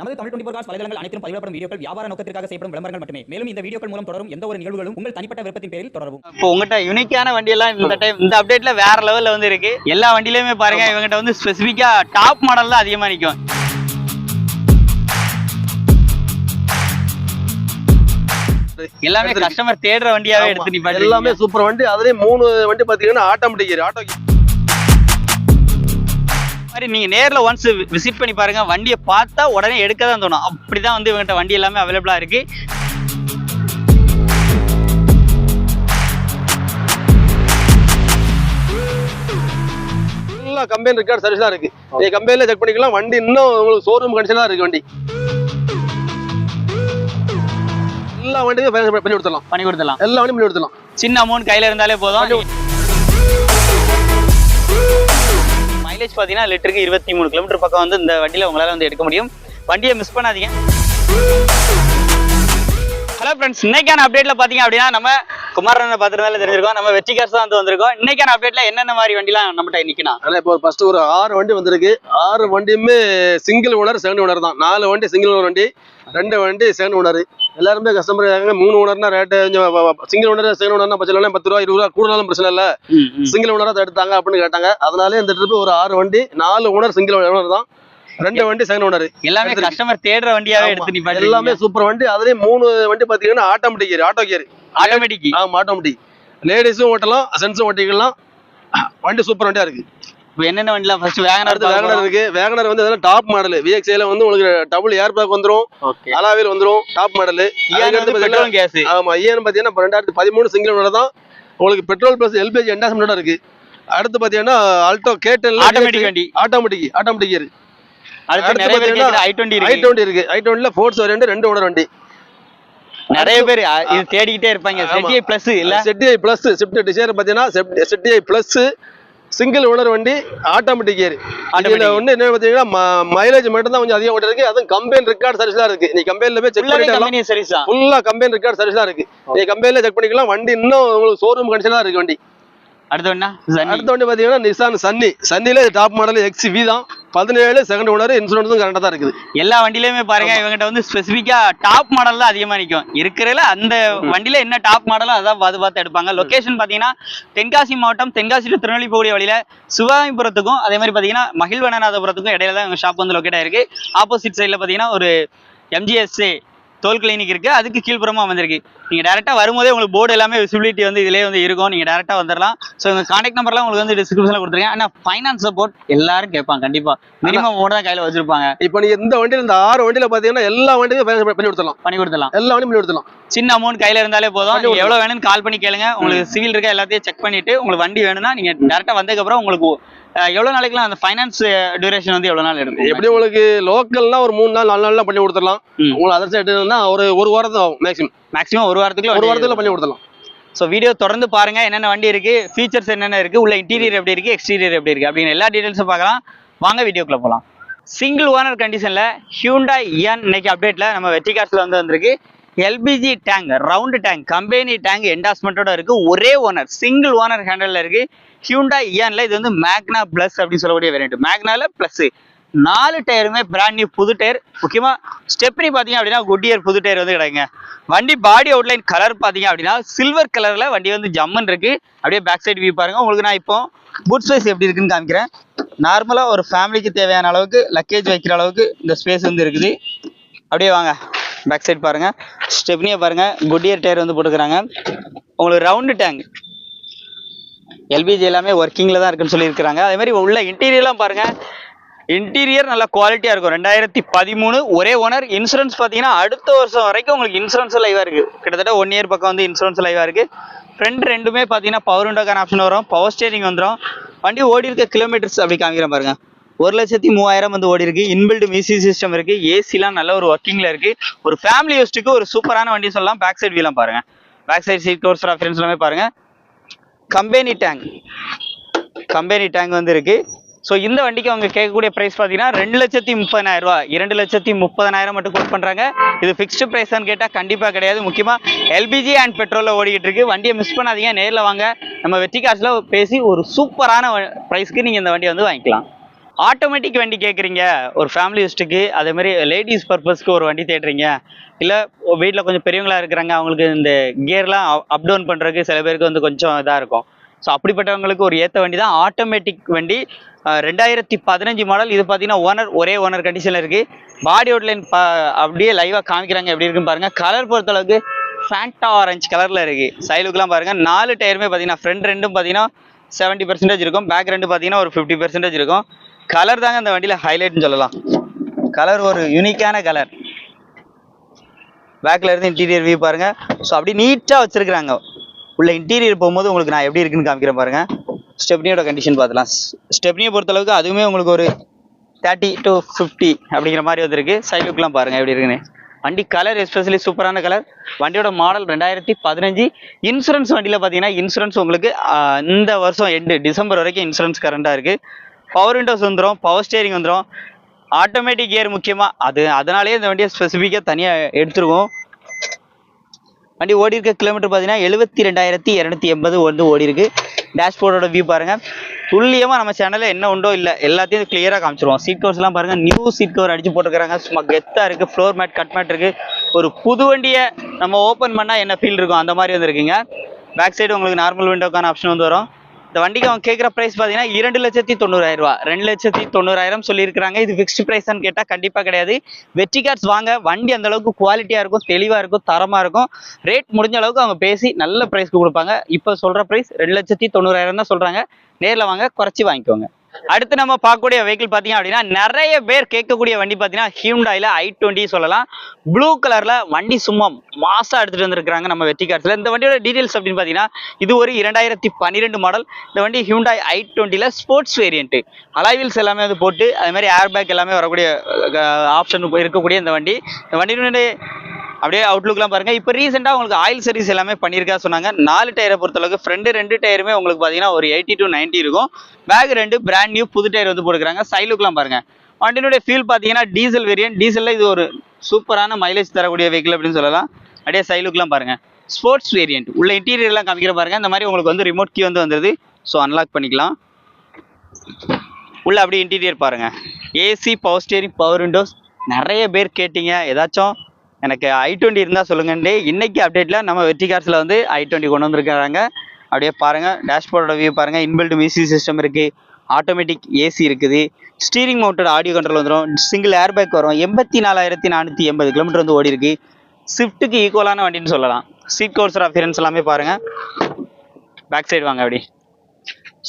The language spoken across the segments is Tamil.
நமது தமிழ் டுவெண்டி காஸ் வலைதளங்கள் அனைத்தும் பதிவிடப்படும் வீடியோக்கள் வியாபார நோக்கத்திற்காக செய்யப்படும் விளம்பரங்கள் மட்டுமே. மேலும் இந்த வீடியோக்கள் மூலம் தொடரும் எந்த ஒரு நிகழ்வுகளும் உங்கள் தனிப்பட்ட விருப்பத்தின் பேரில் தொடரவும். இப்போ உங்ககிட்ட யூனிக்கான வண்டி எல்லாம் இந்த டைம் இந்த அப்டேட்ல வேற லெவல்ல வந்து இருக்கு. எல்லா வண்டியிலுமே பாருங்க இவங்ககிட்ட வந்து ஸ்பெசிஃபிக்கா டாப் மாடல் தான் அதிகமா நிக்கும். எல்லாமே. கஸ்டமர் தேடுற வண்டியாவே எடுத்து. நிப்பாட்டி எல்லாமே சூப்பர் வண்டி அதுலயும் மூணு வண்டி பாத்தீங்கன்னா ஆட்டோமேட்டிக் ஆட்டோ மாதிரி நீங்க நேர்ல ஒன்ஸ் விசிட் பண்ணி பாருங்க. வண்டியை பார்த்தா உடனே எடுக்க தான் தோணும். அப்படிதான் வந்து இவங்ககிட்ட வண்டி எல்லாமே அவைலபிளா இருக்கு. ஃபுல்லா கம்பெனி ரெக்கார்ட் சர்வீஸ் தான் இருக்கு. நீங்க கம்பெனில செக் பண்ணிக்கலாம். வண்டி இன்னும் உங்களுக்கு ஷோரூம் கண்டிஷனா இருக்கு வண்டி. எல்லா வண்டியும் பண்ணி பண்ணி கொடுத்துடலாம். பண்ணி கொடுத்துடலாம். எல்லா வண்டியும் பண்ணி கொடுத்துடலாம். சின்ன அமௌண்ட் கையில இருந்தாலே போதும். மைலேஜ் பார்த்தீங்கன்னா லிட்டருக்கு இருபத்தி மூணு கிலோமீட்டர் பக்கம் வந்து இந்த வண்டியில உங்களால் வந்து எடுக்க முடியும். வண்டியை மிஸ் பண்ணாதீங்க. ஹலோ ஃப்ரெண்ட்ஸ் இன்னைக்கான அப்டேட்ல பாத்தீங்க அப்படின்னா நம்ம குமாரனை பார்த்துருந்தாலே தெரிஞ்சிருக்கோம். நம்ம வெற்றி காசு தான் வந்து வந்திருக்கோம். இன்னைக்கான அப்டேட்ல என்னென்ன மாதிரி வண்டிலாம் நம்மகிட்ட நிக்கணும் ஆனா இப்போ ஃபர்ஸ்ட் ஒரு ஆறு வண்டி வந்திருக்கு. ஆறு வண்டியுமே சிங்கிள் ஓனர் செகண்ட் ஓனர் தான். நாலு வண்டி சிங்கிள் ஓனர் வண்டி ரெண்டு வண்டி செகண்ட் ஓனர் எல்லாருமே கஸ்டமர் இருக்காங்க. மூணு ஓனர்னா ரேட்டு கொஞ்சம் சிங்கிள் ஓனர் செகண்ட் ஓனர்னா பட்சம் பத்து ரூபா இருபது ரூபா கூடனாலும் பிரச்சனை இல்லை. சிங்கிள் ஓனரா எடுத்தாங்க அப்படின்னு கேட்டாங்க. அதனாலே இந்த ட்ரிப் ஒரு ஆறு வண்டி நாலு ஓனர் சிங்கிள் ஓனர் தான். ரெண்டு வண்டி செகண்ட் ஓனர் எல்லாமே. கஸ்டமர் தேடுற வண்டியாவே எடுத்து எல்லாமே சூப்பர் வண்டி. அதுலயும் மூணு வண்டி பாத்தீங்கன்னா automatic gear auto gear automatic ஆமா ஆட்டோமேட்டிக் லேடிஸும் ஓட்டலாம் ஜென்ஸும் ஓட்டிக்கலாம். வண்டி சூப்பர் வண்டியா இருக்கு. இப்போ என்னென்ன வண்டிலாம் ஃபர்ஸ்ட் வேகனர் வேகனர் இருக்கு. வேகனர் வந்து இதெல்லாம் டாப் மாடல் விஎக்ஸ்ஐல வந்து உங்களுக்கு டபுள் ஏர் பேக் வந்துரும். அலாவில் வந்துரும். டாப் மாடல் பெட்ரோல் கேஸ் ஆமா ஏன்னு பாத்தீங்கன்னா இப்ப ரெண்டாயிரத்தி பதிமூணு சிங்கிள் தான். உங்களுக்கு பெட்ரோல் பிளஸ் எல்பிஜி என்டாஸ்மெண்டோட இருக்கு. அடுத்து பாத்தீங்கன்னா ஆல்டோ கேட்டன் ஆட்டோமேட்டிக் வண்டி. ஆட்டோமேட்டிக் ஆட்டோமேட்டிக் இருக்கு அடுத்து அடுத்து நிறைய பேர் பாத்தீங்கன்னா ஐ டுவெண்ட்டி ஐ இருக்கு. டுவெண்ட்டி இருக்கு. ஐ டுவெண்ட்டில ஃபோர்ஸ் வேரியன்ட் ரெண்டு ஓனர் வண்டி. நிறைய பேர் இது தேடிக்கிட்டே இருப்பாங்க. செட்டிஐ பிளஸ் இல்ல? செட்டிஐ பிளஸ் ஸ்விஃப்ட் டிசைர் பாத்தீங்கன்னா செட்டிஐ பிளஸ் சிங்கிள் ஓனர் வண்டி ஆட்டோமேட்டிக் இதுல Automatic. வந்து என்ன பாத்தீங்கன்னா மைலேஜ் மட்டும் தான் கொஞ்சம் அதிகம் ஓடி இருக்கு அதுவும் கம்பெனி ரெக்கார்ட் சர்வீஸ் தான் இருக்கு. நீ கம்பெனில போய் செக் ஃபுல்லாவே பண்ணிட்டு கம்பெனி ரெக்கார்ட் சர்வீஸ் தான் இருக்கு. நீ கம்பெனில செக் பண்ணிக்கலாம். வண்டி இன்னும் உங்களுக்கு ஷோரூம் கண்டிஷனா தான் இருக்கு வண்டி. அடுத்து Zenny. அடுத்த வண்டி பாத்தீங்கன்னா நிசான் சன்னி சன்னில டாப் மாடல் எக்ஸ் வி தான். பதினேழு செகண்ட் ஓனர் இன்சூரன்ஸும் கரெக்டா தான் இருக்குது. எல்லா வண்டியிலுமே பாருங்க இவங்ககிட்ட வந்து ஸ்பெசிபிக்கா டாப் மாடல் தான் அதிகமா நிக்கும். இருக்கிறதுல அந்த வண்டியில என்ன டாப் மாடலோ அதான் பார்த்து பார்த்து எடுப்பாங்க. லொகேஷன் பாத்தீங்கன்னா தென்காசி மாவட்டம் தென்காசி to திருநெல்வேலி போகக்கூடிய வழியில சிவகாமிபுரத்துக்கும் அதே மாதிரி பாத்தீங்கன்னா மகிழ்வனநாதபுரத்துக்கும் இடையில தான் எங்க ஷாப் வந்து லொக்கேட் ஆயிருக்கு. ஆப்போசிட் சைடுல பாத்தீங்கன்னா ஒரு எம்ஜிஎஸ்ஏ தோல் கிளினிக் இருக்கு. அதுக்கு கீழ்ப்புறமா வந்திருக்கு. நீங்க டேரக்டா வரும்போதே உங்களுக்கு போர்டு எல்லாமே விசிபிலிட்டி வந்து இதுலயே வந்து இருக்கும். நீங்க டேரக்டா வந்துடலாம் ஸோ உங்க கான்டாக்ட் நம்பர்லாம் உங்களுக்கு வந்து டிஸ்கிரிப்ஷன்ல கொடுத்துருக்கேன். ஆனா ஃபைனான்ஸ் சப்போர்ட் எல்லாரும் கேட்பாங்க. கண்டிப்பா. மினிமம் அமௌண்ட் தான் கையில வச்சிருப்பாங்க. இப்போ நீங்க இந்த வண்டியில இந்த ஆறு வண்டியில பாத்தீங்கன்னா எல்லா வண்டியும் பண்ணி கொடுத்துடலாம். பண்ணி கொடுத்துடலாம். எல்லா வண்டியும் பண்ணி கொடுத்துடலாம். சின்ன அமௌண்ட் கையில இருந்தாலே போதும். எவ்வளவு வேணும்னு கால் பண்ணி கேளுங்க. உங்களுக்கு சிவில் இருக்க எல்லாத்தையும் செக் பண்ணிட்டு உங்களுக்கு வண்டி வேணும்னா நீங்க டேரக்டா வந்ததுக்கு அப்புறம் உங்களுக்கு அஹ், எவ்வளவு நாளைக்குலாம் அந்த ஃபைனான்ஸ் டியூரேஷன் வந்து எவ்வளவு நாள் எடுக்கும்? எப்படி உங்களுக்கு லோக்கல்னா ஒரு மூணு நாள் நாலு நாள்ல பண்ணி கொடுத்துடலாம். உங்களுக்கு அதர் சைடுனா ஒரு ஒரு வாரம் தான் மேக்ஸிமம் மேக்ஸிமம் ஒரு வாரத்துக்குள்ள ஒரு வாரத்துல பண்ணி கொடுத்துடலாம். ஸோ வீடியோ தொடர்ந்து பாருங்க என்னென்ன வண்டி இருக்கு ஃபீச்சர்ஸ் என்னென்ன இருக்கு உள்ள இன்டீரியர் எப்படி இருக்கு எக்ஸ்டீரியர் எப்படி இருக்கு அப்படிங்கிற எல்லா டீடைல்ஸும் பார்க்கலாம். வாங்க வீடியோக்குள்ள போகலாம் சிங்கிள் ஓனர் கண்டிஷன்ல ஹியூண்டா இயான் இன்னைக்கு அப்டேட்ல நம்ம வெற்றி காசுல வந்து வந்திருக்கு. LPG tank round tank company tank என்டாஸ்மெண்ட்டோட இருக்குது ஒரே ஓனர் சிங்கிள் ஓனர் ஹேண்டலில் இருக்குது ஹியூண்டா இயான்ல இது வந்து மேக்னா ப்ளஸ் அப்படின்னு சொல்லக்கூடிய வேரியன்ட் மேக்னாவில் ப்ளஸ்ஸு நாலு டயருமே பிராண்ட் நியூ புது டயர் முக்கியமாக ஸ்டெப்னி பார்த்தீங்க அப்படின்னா குட்டியர் புது டயர் வந்து கிடைக்குங்க. வண்டி பாடி அவுட்லைன் கலர் பார்த்தீங்க அப்படின்னா சில்வர் கலரில் வண்டி வந்து ஜம்மன் இருக்குது அப்படியே பேக் சைடு வியூ பாருங்கள் உங்களுக்கு நான் இப்போ புட் ஸ்பேஸ் எப்படி இருக்குன்னு காமிக்கிறேன். நார்மலாக ஒரு ஃபேமிலிக்கு தேவையான அளவுக்கு லக்கேஜ் வைக்கிற அளவுக்கு இந்த ஸ்பேஸ் வந்து இருக்குது. அப்படியே வாங்க. பேக் சைடு பாருங்க. ஸ்டெப்னியை பாருங்க. குட்டியர் டயர் வந்து போட்டுக்கிறாங்க. உங்களுக்கு ரவுண்டு டேங்க் எல்பிஜி எல்லாமே ஒர்க்கிங்ல தான் இருக்குன்னு சொல்லியிருக்கிறாங்க. அதே மாதிரி உள்ள இன்டீரியர்லாம் பாருங்க. இன்டீரியர் நல்ல குவாலிட்டியா இருக்கும். ரெண்டாயிரத்தி பதிமூணு ஒரே ஓனர் இன்சூரன்ஸ் பார்த்தீங்கன்னா அடுத்த வருஷம் வரைக்கும் உங்களுக்கு இன்சூரன்ஸ் லைவா இருக்கு. கிட்டத்தட்ட ஒன் இயர் பக்கம் வந்து இன்சூரன்ஸ் லைவா இருக்கு. ஃப்ரண்ட் ரெண்டுமே பார்த்தீங்கன்னா பவர் விண்டோக்கான ஆப்ஷன் வரும். பவர் ஸ்டேரிங் வந்துடும் வண்டி ஓடி இருக்க கிலோமீட்டர்ஸ் அப்படி காமிக்கிறேன் பாருங்க. ஒரு லட்சத்தி மூவாயிரம் வந்து ஓடி இருக்கு. இன்பில்ட் மியூசி சிஸ்டம் இருக்கு. ஏசிலாம் நல்ல ஒரு ஒர்க்கிங்ல இருக்கு. ஒரு ஃபேமிலி யூஸ்டுக்கு ஒரு சூப்பரான வண்டி சொல்லலாம். பேக் சைடு வீலாம் பாருங்க. Back side seat covers reference எல்லாமே பாருங்க. கம்பெனி டேங்க் கம்பெனி டேங்க் வந்து இருக்கு. ஸோ இந்த வண்டிக்கு அவங்க கேட்கக்கூடிய ப்ரைஸ் பார்த்தீங்கன்னா ரெண்டு லட்சத்தி முப்பதாயிரம் ரூபா இரண்டு லட்சத்தி முப்பதனாயிரம் மட்டும் கோட் பண்ணுறாங்க இது ஃபிக்ஸ்டு ப்ரைஸான்னு கேட்டால் கண்டிப்பாக கிடையாது. முக்கியமாக எல்பிஜி அண்ட் பெட்ரோலில் ஓடிக்கிட்டு இருக்கு. வண்டியை மிஸ் பண்ணாதீங்க. நேரில் வாங்க. நம்ம வெற்றி காசில் பேசி ஒரு சூப்பரான ப்ரைஸ்க்கு நீங்கள் இந்த வண்டியை வந்து வாங்கிக்கலாம். ஆட்டோமேட்டிக் வண்டி கேட்குறீங்க ஒரு ஃபேமிலி யூஸ்ட்டுக்கு அதே மாதிரி லேடிஸ் பர்பஸ்க்கு ஒரு வண்டி தேடுறீங்க. இல்லை வீட்டில் கொஞ்சம் பெரியவங்களா இருக்கிறாங்க அவங்களுக்கு இந்த கியர்லாம் அப் டவுன் பண்ணுறதுக்கு சில பேருக்கு வந்து கொஞ்சம் இதாக இருக்கும். ஸோ அப்படிப்பட்டவங்களுக்கு ஒரு ஏற்ற வண்டி தான். ஆட்டோமேட்டிக் வண்டி ரெண்டாயிரத்தி பதினஞ்சு மாடல் இது பார்த்தீங்கன்னா ஓனர் ஒரே ஓனர் கண்டிஷனில் இருக்குது பாடி அவுட்லைன் பா அப்படியே லைவாக காமிக்கிறாங்க எப்படி இருக்குன்னு பாருங்கள் கலர் பொறுத்தளவுக்கு ஃபேண்டா ஆரஞ்சு கலரில் இருக்குது சைலுக்குலாம் பாருங்கள் நாலு டயருமே பார்த்தீங்கன்னா ஃப்ரண்ட் ரெண்டும் பார்த்தீங்கன்னா செவன்ட்டி பர்சன்டேஜ் இருக்கும். பேக் ரெண்டு பார்த்தீங்கன்னா ஒரு ஃபிஃப்டி பர்சன்டேஜ் இருக்கும். கலர் தாங்க இந்த வண்டியில் ஹைலைட்னு சொல்லலாம். கலர் ஒரு யூனிக்கான கலர் பேக்கில் இருந்து இன்டீரியர் வியூ பாருங்கள் ஸோ அப்படி நீட்டாக வச்சுருக்குறாங்க. உள்ள இன்டீரியர் போகும்போது உங்களுக்கு நான் எப்படி இருக்குன்னு காமிக்கிறேன் பாருங்கள் ஸ்டெப்னியோட கண்டிஷன் பார்த்துலாம் ஸ்டெப்னியை பொறுத்தளவுக்கு அதுவுமே உங்களுக்கு ஒரு தேர்ட்டி டு ஃபிஃப்டி அப்படிங்கிற மாதிரி வந்திருக்கு. சைட் லுக்லாம் பாருங்கள் எப்படி இருக்குன்னு. வண்டி கலர் எஸ்பெஷலி சூப்பரான கலர் வண்டியோட மாடல் ரெண்டாயிரத்தி பதினஞ்சு. இன்சூரன்ஸ் வண்டியில் பார்த்தீங்கன்னா இன்சூரன்ஸ் உங்களுக்கு இந்த வருஷம் எண்டு டிசம்பர் வரைக்கும் இன்சூரன்ஸ் கரண்டாக இருக்குது பவர் விண்டோஸ் வந்துடும் பவர் ஸ்டேரிங் வந்துடும் ஆட்டோமேட்டிக் கியர் முக்கியமாக அது அதனாலேயே இந்த வண்டியை ஸ்பெசிஃபிக்காக தனியாக எடுத்துருக்கோம். வண்டி ஓடி இருக்க கிலோமீட்டர் பார்த்தீங்கன்னா எழுபத்தி ரெண்டாயிரத்தி இரநூத்தி எண்பது வந்து ஓடி இருக்கு டேஷ்போர்டோட வியூ பாருங்கள் துல்லியமாக நம்ம சேனலில் என்ன உண்டோ இல்லை எல்லாத்தையும் கிளியராக காமிச்சிருவோம். சீட் கவர்ஸ்லாம் பாருங்கள் நியூ சீட் கவர் அடிச்சு போட்டுருக்காங்க சும்மா கெத்தாக இருக்குது ஃப்ளோர் மேட் கட் மேட் இருக்குது ஒரு புது வண்டியை நம்ம ஓப்பன் பண்ணால் என்ன ஃபீல் இருக்கும்? அந்த மாதிரி வந்துருக்குங்க. பேக் சைடு உங்களுக்கு நார்மல் விண்டோக்கான ஆப்ஷன் வந்து வரும். இந்த வண்டிக்கு அவங்க கேட்குற ப்ரைஸ் பார்த்தீங்கன்னா இரண்டு லட்சத்தி தொண்ணூறாயிரம் ரூபா. ரெண்டு லட்சத்தி தொண்ணூறாயிரம் சொல்லியிருக்கிறாங்க. இது ஃபிக்ஸ்டு ப்ரைஸ்னு கேட்டால் கண்டிப்பாக கிடையாது. வெற்றி கார்ட்ஸ் வாங்க வண்டி அந்த அளவுக்கு குவாலிட்டியாக இருக்கும் தெளிவாக இருக்கும் தரமாக இருக்கும். ரேட் முடிஞ்ச அளவுக்கு அவங்க பேசி நல்ல ப்ரைஸ்க்கு கொடுப்பாங்க. இப்போ சொல்கிற ப்ரைஸ் ரெண்டு லட்சத்தி தொண்ணூறாயிரம் தான் சொல்கிறாங்க நேரில் வாங்க குறைச்சி வாங்கிக்கோங்க. அடுத்து நம்ம பார்க்கக்கூடிய வெஹிக்கிள் பார்த்தீங்க அப்படின்னா நிறைய பேர் கேட்கக்கூடிய வண்டி பார்த்தீங்கன்னா ஹியூண்டாயில் ஐ டுவெண்ட்டி சொல்லலாம். ப்ளூ கலரில் வண்டி சும்மா மாசாக எடுத்துகிட்டு வந்திருக்காங்க நம்ம வெற்றி கார்ஸில் இந்த வண்டியோட டீட்டெயில்ஸ் அப்படின்னு பார்த்தீங்கன்னா இது ஒரு இரண்டாயிரத்தி பன்னிரெண்டு மாடல் இந்த வண்டி ஹியூண்டாய் ஐ டுவெண்ட்டியில் ஸ்போர்ட்ஸ் வேரியன்ட்டு அலைவில்ஸ் எல்லாமே வந்து போட்டு அதே மாதிரி ஏர் பேக் எல்லாமே வரக்கூடிய ஆப்ஷன் இருக்கக்கூடிய இந்த வண்டி. இந்த வண்டியினுடைய அப்படியே அவுட்லுக்லாம் பாருங்க. இப்போ ரீசெண்டாக உங்களுக்கு ஆயில் சர்வீஸ் எல்லாமே பண்ணியிருக்கா சொன்னாங்க. நாலு டயரை பொறுத்தளவுக்கு ஃப்ரண்ட் ரெண்டு டயருமே உங்களுக்கு பார்த்தீங்கன்னா ஒரு எயிட்டி டு 90 இருக்கும். பேக் ரெண்டு பிராண்ட் நியூ புது டயர் வந்து போட்டுக்கிறாங்க. சைலுக்குலாம் பாருங்க. வண்டியினுடைய ஃபீல் பார்த்தீங்கன்னா டீசல் வேரியன்ட் டீசலில் இது ஒரு சூப்பரான மைலேஜ் தரக்கூடிய வெஹிக்கிள் அப்படின்னு சொல்லலாம். அப்படியே சைலுக்குலாம் பாருங்க. ஸ்போர்ட்ஸ் வேரியன்ட் உள்ள இன்டீரியர்லாம் காமிக்கிற பாருங்க. இந்த மாதிரி உங்களுக்கு வந்து ரிமோட் கீ வந்து வந்துருது. ஸோ அன்லாக் பண்ணிக்கலாம். உள்ள அப்படியே இன்டீரியர் பாருங்க. AC power steering power windows நிறைய பேர் கேட்டீங்க. ஏதாச்சும் எனக்கு ஐ டுவெண்ட்டி இருந்தால் சொல்லுங்கண்டே இன்னைக்கு அப்டேட்டில் நம்ம வெற்றி கார்ஸில் வந்து ஐ டுவெண்ட்டி கொண்டு வந்திருக்காங்க. அப்படியே பாருங்கள் டேஷ்போர்டோட வியூ பாருங்கள் இன்பில்ட் மியூசிக் சிஸ்டம் இருக்குது ஆட்டோமேட்டிக் ஏசி இருக்குது. ஸ்டீரிங் மவுண்டட் ஆடியோ கண்ட்ரோல் வந்துடும் சிங்கிள் ஏர்பேக் வரும். எண்பத்தி நாலாயிரத்தி நானூற்றி எண்பது கிலோமீட்டர் வந்து ஓடி இருக்கு. ஸ்விஃப்ட்டுக்கு ஈக்குவலான வண்டின்னு சொல்லலாம். சீட் கோர்சர் அஃபியரன்ஸ் எல்லாமே பாருங்கள் பேக் சைடு வாங்க அப்படி.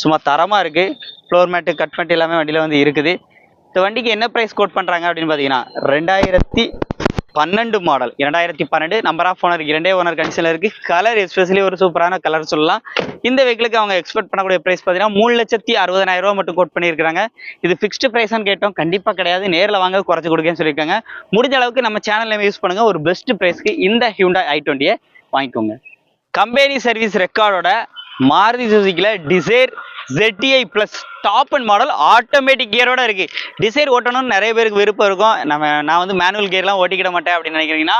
சும்மா தரமாக இருக்குது ஃப்ளோர் மேட்டு கட் மேட்டு எல்லாமே வண்டியில் வந்து இருக்குது. இந்த வண்டிக்கு என்ன ப்ரைஸ் கோட் பண்ணுறாங்க அப்படின்னு பார்த்தீங்கன்னா ரெண்டாயிரத்தி பன்னெண்டு மாடல் இரண்டாயிரத்தி பன்னெண்டு நம்பர் ஆஃப் ஓனர் இரண்டே ஓனர் கண்டிஷனில் இருக்குது கலர் எஸ்பெஷலி ஒரு சூப்பரான கலர் சொல்லலாம். இந்த வெஹிக்கிளுக்கு அவங்க எக்ஸ்பெக்ட் பண்ணக்கூடிய ப்ரைஸ் பார்த்தீங்கன்னா மூணு லட்சத்தி அறுபதாயிரம் ரூபா மட்டும் கோட் பண்ணியிருக்காங்க இது ஃபிக்ஸ்டு ப்ரைஸ்னு கேட்டோம். கண்டிப்பாக கிடையாது. நேரில் வாங்க குறைச்சி கொடுக்கன்னு சொல்லியிருக்காங்க. முடிஞ்ச அளவுக்கு நம்ம சேனலில் யூஸ் பண்ணுங்கள் ஒரு பெஸ்ட் ப்ரைஸ்க்கு இந்த ஹியூண்டா ஐ டுவெண்ட்டியை வாங்கிக்கோங்க. கம்பெனி சர்வீஸ் ரெக்கார்டோட Maruti சுசுக்கியில் Dzire ZTI plus top end model automatic கியரோட இருக்குது டிசைர் ஓட்டணும்னு நிறைய பேருக்கு விருப்பம் இருக்கும். நம்ம நான் வந்து மேனுவல் கியர்லாம் ஓட்டிக்கிட மாட்டேன் அப்படின்னு நினைக்கிறீங்கன்னா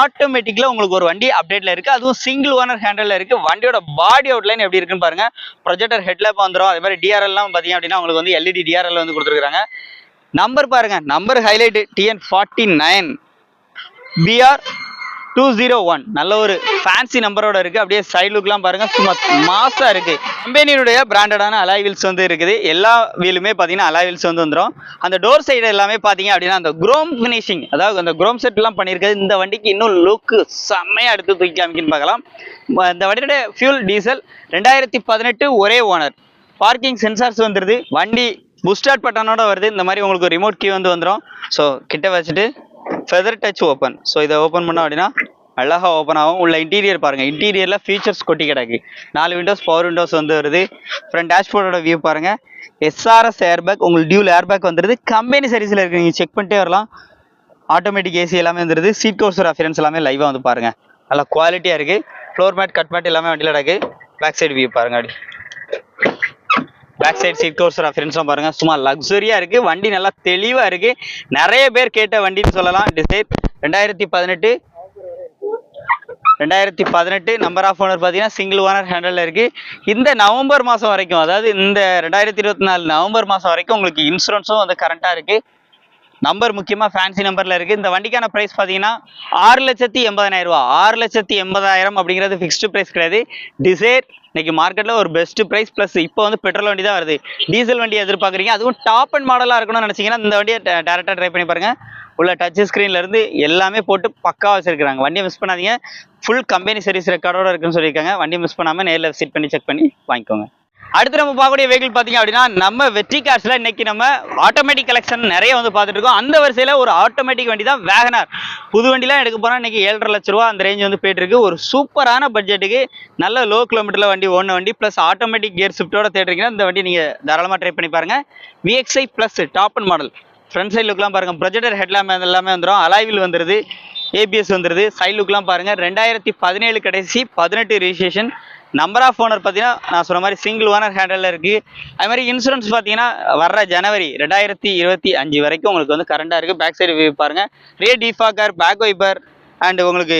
ஆட்டோமேட்டிக்கில் உங்களுக்கு ஒரு வண்டி அப்டேட்டில் இருக்குது அதுவும் சிங்கிள் ஓனர் ஹேண்டலில் இருக்குது வண்டியோட பாடி அவுட்லைன் எப்படி இருக்குன்னு பாருங்கள் ப்ரொஜெக்டர் ஹெட்லாப் வந்துடும் அதே மாதிரி டிஆர்எல்லாம் பார்த்தீங்க அப்படின்னா உங்களுக்கு வந்து எல்இடி டிஆர்எல் வந்து கொடுத்துருக்காங்க நம்பர் பாருங்கள் number highlight TN forty nine PR two zero one நல்ல ஒரு ஃபேன்சி நம்பரோட இருக்குது அப்படியே சைடு லுக்லாம் பாருங்கள் சும்மா மாசாக இருக்குது கம்பெனியினுடைய பிராண்டடான அலாய் வீல்ஸ் வந்து இருக்குது. எல்லா வீலுமே பார்த்தீங்கன்னா அலாய் வீல்ஸ் வந்து வந்துடும் அந்த டோர் சைடு எல்லாமே பார்த்தீங்க அப்படின்னா அந்த குரோம் ஃபினிஷிங் அதாவது அந்த குரோம் செட்லாம் பண்ணியிருக்கிறது. இந்த வண்டிக்கு இன்னும் லுக்கு செம்மையாக எடுத்து தூக்கி காமிக்கின்னு பார்க்கலாம். இந்த வண்டியோட ஃபியூல் டீசல் ரெண்டாயிரத்தி பதினெட்டு ஒரே ஓனர் பார்க்கிங் சென்சார்ஸ் வந்துடுது வண்டி புஸ்டார்ட் பட்டனோட வருது. இந்த மாதிரி உங்களுக்கு ரிமோட் கீ வந்து வந்துடும் ஸோ கிட்ட வச்சுட்டு ஃபெதர் டச் ஓப்பன் ஸோ இதை ஓப்பன் பண்ணோம் அப்படின்னா அழகாக ஓப்பன் ஆகும். உள்ள இன்டீரியர் பாருங்கள் இன்டீரியரில் ஃபீச்சர்ஸ் கொட்டி கிடக்கு. நாலு விண்டோஸ் பவர் விண்டோஸ் வந்து வருது. ஃப்ரண்ட் டேஷ்போர்டோட வியூ பாருங்கள் எஸ்ஆர்எஸ் ஏர்பேக் உங்களுக்கு டியூல் ஏர்பேக் வந்துடுது கம்பெனி சர்வீஸில் இருக்கு. நீங்கள் செக் பண்ணிட்டே வரலாம். ஆட்டோமேட்டிக் ஏசி எல்லாமே வந்துடுது சீட் கவர்ஸ் ரெஃபரன்ஸ் எல்லாமே லைவாக வந்து பாருங்கள் நல்லா குவாலிட்டியாக இருக்குது ஃப்ளோர் மேட் கட் மேட் எல்லாமே வண்டியில் கிடக்கு. பேக் சைடு வியூ பாருங்க அப்படி. பேக் சைடு சீட் கவர்ஸ் ஃப்ரெண்ட்ஸும் பாருங்க. சும்மா லக்ஸரியா இருக்கு. வண்டி நல்லா தெளிவா இருக்கு. நிறைய பேர் கேட்ட வண்டின்னு சொல்லலாம். டிசைர் ரெண்டாயிரத்தி பதினெட்டு. ரெண்டாயிரத்தி பதினெட்டு நம்பர் ஆஃப் ஓனர் பார்த்தீங்கன்னா சிங்கிள் ஓனர் ஹேண்டலில் இருக்குது இந்த நவம்பர் மாதம் வரைக்கும் அதாவது இந்த ரெண்டாயிரத்தி இருபத்தி நாலு நவம்பர் மாதம் வரைக்கும் உங்களுக்கு இன்சூரன்ஸும் வந்து கரண்ட்டாக இருக்குது நம்பர் முக்கியமாக ஃபேன்சி நம்பரில் இருக்குது இந்த வண்டிக்கான ப்ரைஸ் பார்த்தீங்கன்னா ஆறு லட்சத்தி எண்பதாயிரம் ரூபா. ஆறு லட்சத்தி எண்பதாயிரம் அப்படிங்கிறது ஃபிக்ஸ்டு ப்ரைஸ் கிடையாது. டிசைர் இன்னைக்கு மார்க்கெட்டில் ஒரு பெஸ்ட் ப்ரைஸ் ப்ளஸ் இப்போ வந்து பெட்ரோல் வண்டி தான் வருது. டீசல் வண்டி எதிர்பார்க்குறீங்க. அதுவும் டாப் அண்ட் மாடலாக இருக்கணும்னு நினச்சிங்கன்னா இந்த வண்டியை டேரெக்டாக ட்ரை பண்ணி பாருங்கள் உள்ள டச் ஸ்க்ரீன்லேருந்து எல்லாமே போட்டு பக்கா வச்சிருக்காங்க வண்டியை மிஸ் பண்ணாதீங்க. ஃபுல் கம்பெனி சர்வீஸ் ரெக்கார்டோட இருக்குன்னு சொல்லியிருக்காங்க. வண்டியை மிஸ் பண்ணாமல் நேரில் விசிட் பண்ணி செக் பண்ணி வாங்கிக்கோங்க. அடுத்து நம்ம பார்க்கக்கூடிய வெஹிக்கிள் பார்த்தீங்க அப்படின்னா நம்ம வெற்றி கார்ஸில் இன்னைக்கு நம்ம ஆட்டோமேட்டிக் கலெக்ஷன் நிறைய வந்து பார்த்துட்டு இருக்கோம். அந்த வரிசையில் ஒரு ஆட்டோமேட்டிக் வண்டி தான் வேகனார் புது வண்டிலாம் எடுக்க போனால் இன்னைக்கு ஏழரை லட்ச ரூபா அந்த ரேஞ்ச் வந்து போயிட்டு இருக்கு. ஒரு சூப்பரான பட்ஜெட்டுக்கு நல்ல லோ கிலோமீட்டரில் வண்டி ஓன வண்டி ப்ளஸ் ஆட்டோமேட்டிக் கியர் ஷிஃப்ட்டோட தேடுறீங்கன்னா இந்த வண்டி நீங்கள் தாராளமாக ட்ரை பண்ணி பாருங்கள் VXI plus top end model front side லுக்லாம் பாருங்கள் ப்ரொஜெக்டர் ஹெட்லாமே எல்லாமே வந்துடும் அலாய்வில் வந்துருது. ஏபிஎஸ் வந்துருது. சைடு லுக்லாம் பாருங்கள் ரெண்டாயிரத்தி பதினேழு கடைசி பதினெட்டு ரிஜிஸ்ட்ரேஷன் நம்பர் ஆஃப் ஓனர் பார்த்தீங்கன்னா நான் சொன்ன மாதிரி சிங்கிள் ஓனர் ஹேண்டலில் இருக்குது அது மாதிரி இன்சூரன்ஸ் பார்த்தீங்கன்னா வர்ற ஜனவரி ரெண்டாயிரத்தி இருபத்தி அஞ்சு வரைக்கும் உங்களுக்கு வந்து கரண்டாக இருக்குது பேக் சைடு வியூ பாருங்கள் rear defogger back wiper and உங்களுக்கு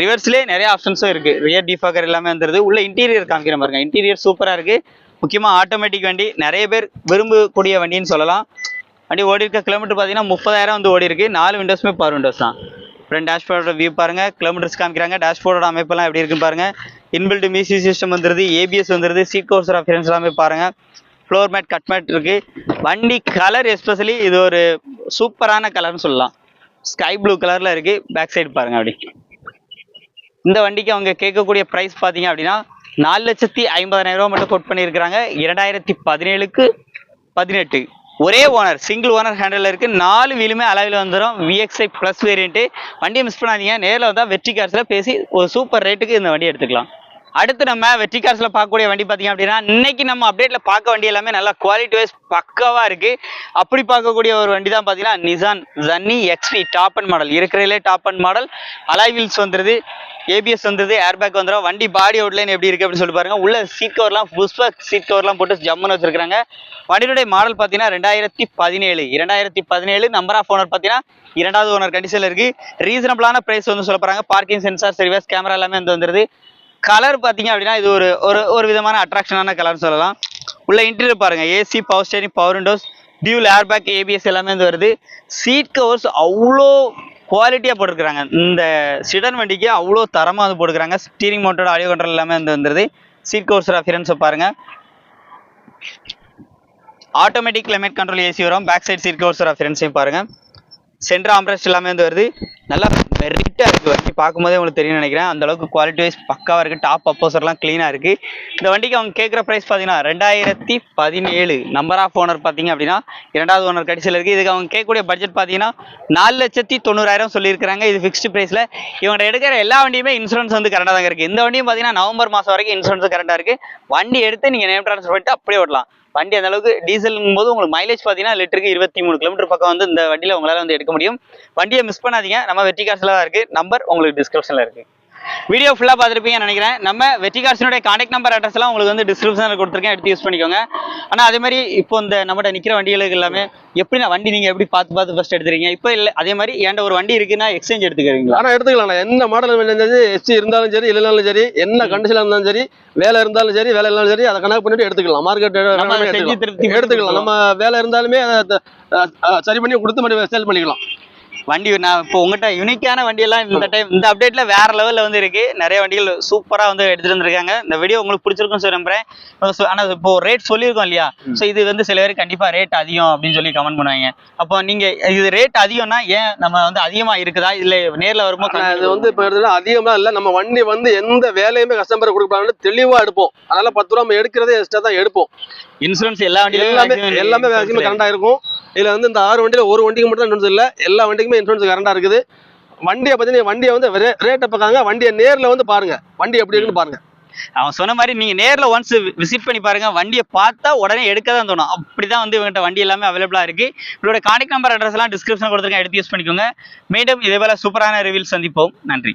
ரிவர்ஸ்லேயே நிறைய ஆப்ஷன்ஸும் இருக்குது ரியர் டிஃபாக்கர் எல்லாமே வந்துருது. உள்ள இன்டீரியர் காமிக்கிற பாருங்க. இன்டீரியர் சூப்பராக இருக்குது முக்கியமாக ஆட்டோமேட்டிக் வண்டி. நிறைய பேர் விரும்பக்கூடிய வண்டின்னு சொல்லலாம். வண்டி ஓடி இருக்க கிலோமீட்டர் பார்த்தீங்கன்னா முப்பதாயிரம் வந்து ஓடி இருக்கு நாலு விண்டோஸுமே பவர் விண்டோஸ் தான். ஃப்ரண்ட் டேஷ்போர்டோட வியூ பாருங்கள் கிலோமீட்டர்ஸ் காமிக்கிறாங்க. டேஷ்போர்டோட அமைப்பெல்லாம் எப்படி இருக்குன்னு பாருங்கள் இன்பில்ட் மியூசிக் சிஸ்டம் வந்துருது. ஏபிஎஸ் வந்துருது. சீட் கோர்ஸ் ரெஃபரன்ஸ் எல்லாமே பாருங்கள் ஃப்ளோர் மேட் கட் மேட் இருக்குது வண்டி கலர் எஸ்பெஷலி இது ஒரு சூப்பரான கலர்னு சொல்லலாம். ஸ்கை ப்ளூ கலரில் இருக்குது பேக் சைடு பாருங்கள் அப்படி. இந்த வண்டிக்கு அவங்க கேட்கக்கூடிய ப்ரைஸ் பார்த்தீங்க அப்படின்னா நாலு லட்சத்தி ஐம்பதாயிரம் ரூபா மட்டும் கோட் பண்ணியிருக்கிறாங்க. இரண்டாயிரத்தி பதினேழுக்கு பதினெட்டு. ஒரே ஓனர் சிங்கிள் ஓனர் ஹேண்டில் இருக்கு. நாலு வீலுமே அளவில் வந்துடும் விஎக்ஸ்ஐ ப்ளஸ் வேரியண்ட்டு வண்டியை மிஸ் பண்ணாதீங்க. நேரில் வந்தால் வெற்றி கார்ஸில் பேசி ஒரு சூப்பர் ரேட்டுக்கு இந்த வண்டியை எடுத்துக்கலாம். அடுத்து நம்ம வெற்றி கார்ஸில் பார்க்கக்கூடிய வண்டி பார்த்தீங்க அப்படின்னா இன்னைக்கு நம்ம அப்டேட்டில் பார்க்க வண்டி எல்லாமே நல்லா குவாலிட்டி வைஸ் பக்கவா இருக்கு. அப்படி பார்க்கக்கூடிய ஒரு வண்டி தான் பார்த்தீங்கன்னா Nissan Sunny XP top end model இருக்கிறதுலே top end model alloy wheels வந்துருது ஏபிஎஸ் வந்துருது ஏர் பேக் வந்துடும் வண்டி பாடி அவுட்லைன் எப்படி இருக்கு அப்படின்னு சொல்லி பாருங்க. உள்ள சீட் கவர்லாம் புஷ்ப சீட் கவர்லாம் போட்டு ஜம்முன்னு வச்சிருக்காங்க வண்டியுடைய மாடல் பார்த்தீங்கன்னா ரெண்டாயிரத்தி பதினேழு. இரண்டாயிரத்தி பதினேழு நம்பர் ஆஃப் ஓனர் பார்த்தீங்கன்னா இரண்டாவது ஓனர் கண்டிஷனில் இருக்கு. ரீசனபிளான பிரைஸ் வந்து சொல்ல போறாங்க. பார்க்கிங் சென்சார் சர்வீஸ் கேமரா எல்லாமே வந்து வந்துருது. கலர் பார்த்தீங்க அப்படின்னா இது ஒரு ஒரு ஒரு விதமான அட்ராக்ஷனான கலர்னு சொல்லலாம். உள்ள இன்டீரியர் பாருங்கள் AC power steering power windows dual air bag ABS எல்லாமே வந்து வருது. சீட் கவர்ஸ் அவ்வளோ குவாலிட்டியாக போட்டுருக்காங்க இந்த சிடன் வண்டிக்கு அவ்வளோ தரமாக வந்து போட்டுருக்காங்க ஸ்டீரிங் மோட்டரோட ஆடியோ கண்ட்ரோல் எல்லாமே வந்து வந்துருது. சீட் கவர்ஸ் ரெஃபரன்ஸை பாருங்கள் ஆட்டோமேட்டிக் கிளைமேட் கண்ட்ரோல் ஏசி வரும். பேக் சைட் சீட் கவர்ஸ் ரெஃபரன்ஸையும் பாருங்கள் சென்ட்ரு ஆம்பரஸ்ட் எல்லாமே வந்து வருது. நல்லா பெரிட்டாக இருக்குது வண்டி பார்க்கும்போதே உங்களுக்கு தெரியும்னு நினைக்கிறேன். அந்த அளவுக்கு குவாலிட்டி வைஸ் பக்காவாக இருக்குது டாப் அப்போசர்லாம் க்ளீனாக இருக்குது இந்த வண்டிக்கு அவங்க கேட்குற ப்ரைஸ் பார்த்தீங்கன்னா ரெண்டாயிரத்தி பதினேழு. நம்பர் ஆஃப் ஓனர் பார்த்தீங்க அப்படின்னா இரண்டாவது ஓனர் கடைசியில் இருக்குது இதுக்கு அவங்க கேட்கக்கூடிய பட்ஜெட் பார்த்தீங்கன்னா நாலு லட்சத்தி தொண்ணூறாயிரம் சொல்லியிருக்கிறாங்க. இது ஃபிக்ஸ்டு ப்ரைஸில் இவங்க எடுக்கிற எல்லா வண்டியுமே இன்சூரன்ஸ் வந்து கரெக்டாக தாங்க இருக்குது இந்த வண்டியும் பார்த்தீங்கன்னா நவம்பர் மாதம் வரைக்கும் இன்சூரன்ஸ் கரெக்டாக இருக்குது வண்டி எடுத்து நீங்கள் நேம் ட்ரான்ஸ்ஃபர் பண்ணிட்டு அப்படியே ஓட்டலாம். வண்டி அந்த அளவுக்கு டீசலுங்கும் போது உங்களுக்கு மைலேஜ் பார்த்தீங்கன்னா லிட்டருக்கு இருபத்தி மூணு கிலோமீட்டர் பக்கம் வந்து இந்த வண்டியில் உங்களால் வந்து எடுக்க முடியும். வண்டியை மிஸ் பண்ணாதீங்க. நம்ம வெற்றி காசில் தான் இருக்குது நம்பர் உங்களுக்கு டிஸ்கிரிப்ஷனில் இருக்குது வீடியோ ஃபுல்லாக பார்த்துருப்பீங்கன்னு நினைக்கிறேன். நம்ம வெற்றி காசினுடைய கான்டாக்ட் நம்பர் அட்ரஸ் எல்லாம் உங்களுக்கு வந்து டிஸ்கிரிப்ஷனில் கொடுத்துருக்கேன். எடுத்து யூஸ் பண்ணிக்கோங்க. ஆனால் அதே மாதிரி இப்போ இந்த நம்மகிட்ட நிற்கிற வண்டிகளுக்கு எல்லாமே எப்படி நான் வண்டி நீங்கள் எப்படி பார்த்து பார்த்து ஃபஸ்ட் எடுத்துறீங்க இப்போ இல்லை அதே மாதிரி என்கிட்ட ஒரு வண்டி இருக்குன்னா எக்ஸ்சேஞ்ச் எடுத்துக்கிறீங்களா? ஆனா எடுத்துக்கலாம். என்ன மாடல் இருந்தாலும் எஸ்சி இருந்தாலும் சரி இல்லைனாலும் சரி என்ன கண்டிஷன்ல இருந்தாலும் சரி வேலை இருந்தாலும் சரி வேலை இருந்தாலும் சரி அதை கணக்கு பண்ணிட்டு எடுத்துக்கலாம். மார்க்கெட் எடுத்துக்கலாம். நம்ம வேலை இருந்தாலுமே சரி பண்ணி கொடுத்து மறுபடியும் சேல் பண்ணிக்கலாம். வண்டி நான் இப்போ உங்ககிட்ட யூனிக்கான வண்டியெல்லாம் இந்த டைம் இந்த அப்டேட்ல வேற லெவல்ல வந்து இருக்கு. நிறைய வண்டிகள் சூப்பரா வந்து எடுத்துட்டு வந்திருக்காங்க. இந்த வீடியோ உங்களுக்கு பிடிச்சிருக்கும்னு சொல்லி நம்புறேன். இப்போ சொ- ஆனா இப்போ ரேட் சொல்லியிருக்கோம் இல்லையா? ஸோ இது வந்து சில பேர் கண்டிப்பா ரேட் அதிகம் அப்படின்னு சொல்லி கமெண்ட் பண்ணுவாங்க. அப்போ நீங்க இது ரேட் அதிகம்னா ஏன் நம்ம வந்து அதிகமா இருக்குதா? இல்ல நேர்ல வரும்போது இது வந்து இப்ப எடுத்தா அதிகமா இல்ல. நம்ம வண்டி வந்து எந்த வேலையுமே கஸ்டமர் கொடுக்கலாம்னு தெளிவா எடுப்போம். அதனால பத்து ரூபா நம்ம எடுக்கிறதே எக்ஸ்ட்ரா தான் எடுப்போம். இன்சூரன்ஸ் எல்லா எல்லாமே வண்டியிலும் எல்லாமே மேக்ஸிமம் கரண்டா இருக்கும். இதுல வந்து இந்த ஆறு வண்டியில ஒரு வண்டிக்கு மட்டும் தான் இல்ல. எல்லா வண்டிக்குமே இன்சூரன்ஸ் கரண்டாக இருக்குது. வண்டியை பத்தி வண்டியை வந்து ரேட்டை பார்க்காங்க. வண்டியை நேரில் வந்து பாருங்க. வண்டி எப்படி இருக்குன்னு பாருங்க. அவன் சொன்ன மாதிரி நீங்க நேர்ல ஒன்ஸ் விசிட் பண்ணி பாருங்க. வண்டியை பார்த்தா உடனே எடுக்க தான் தோணும். அப்படிதான் வந்து இவங்ககிட்ட வண்டி எல்லாமே அவைலபிளா இருக்கு. இவரோட கான்டாக்ட் நம்பர் அட்ரஸ் எல்லாம் டிஸ்கிரிப்ஷன் கொடுத்துருக்கேன். எடுத்து யூஸ் பண்ணிக்கோங்க. மீண்டும் இதே போல சூப்பரான ரிவியூல் சந்திப்போம். நன்றி.